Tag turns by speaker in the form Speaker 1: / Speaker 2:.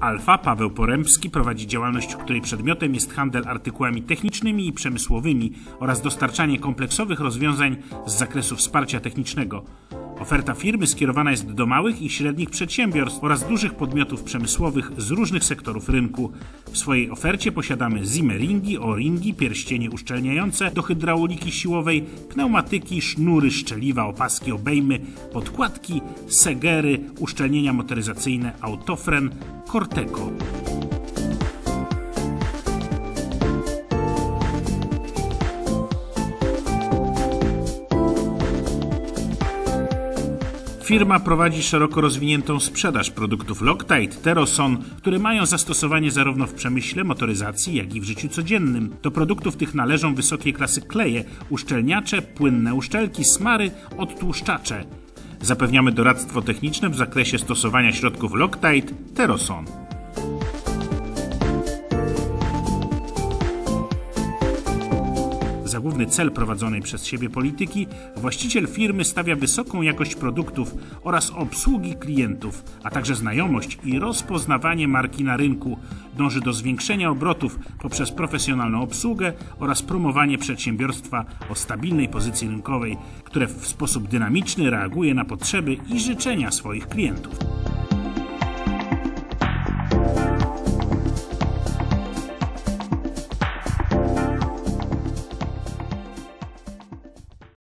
Speaker 1: Alfa Paweł Porębski prowadzi działalność, której przedmiotem jest handel artykułami technicznymi i przemysłowymi oraz dostarczanie kompleksowych rozwiązań z zakresu wsparcia technicznego. Oferta firmy skierowana jest do małych i średnich przedsiębiorstw oraz dużych podmiotów przemysłowych z różnych sektorów rynku. W swojej ofercie posiadamy zimmeringi, o-ringi, pierścienie uszczelniające do hydrauliki siłowej, pneumatyki, sznury, szczeliwa, opaski, obejmy, podkładki, segery, uszczelnienia motoryzacyjne, autofren, Corteco. Firma prowadzi szeroko rozwiniętą sprzedaż produktów Loctite, Teroson, które mają zastosowanie zarówno w przemyśle, motoryzacji, jak i w życiu codziennym. Do produktów tych należą wysokiej klasy kleje, uszczelniacze, płynne uszczelki, smary, odtłuszczacze. Zapewniamy doradztwo techniczne w zakresie stosowania środków Loctite, Teroson. Za główny cel prowadzonej przez siebie polityki właściciel firmy stawia wysoką jakość produktów oraz obsługi klientów, a także znajomość i rozpoznawanie marki na rynku. Dąży do zwiększenia obrotów poprzez profesjonalną obsługę oraz promowanie przedsiębiorstwa o stabilnej pozycji rynkowej, które w sposób dynamiczny reaguje na potrzeby i życzenia swoich klientów.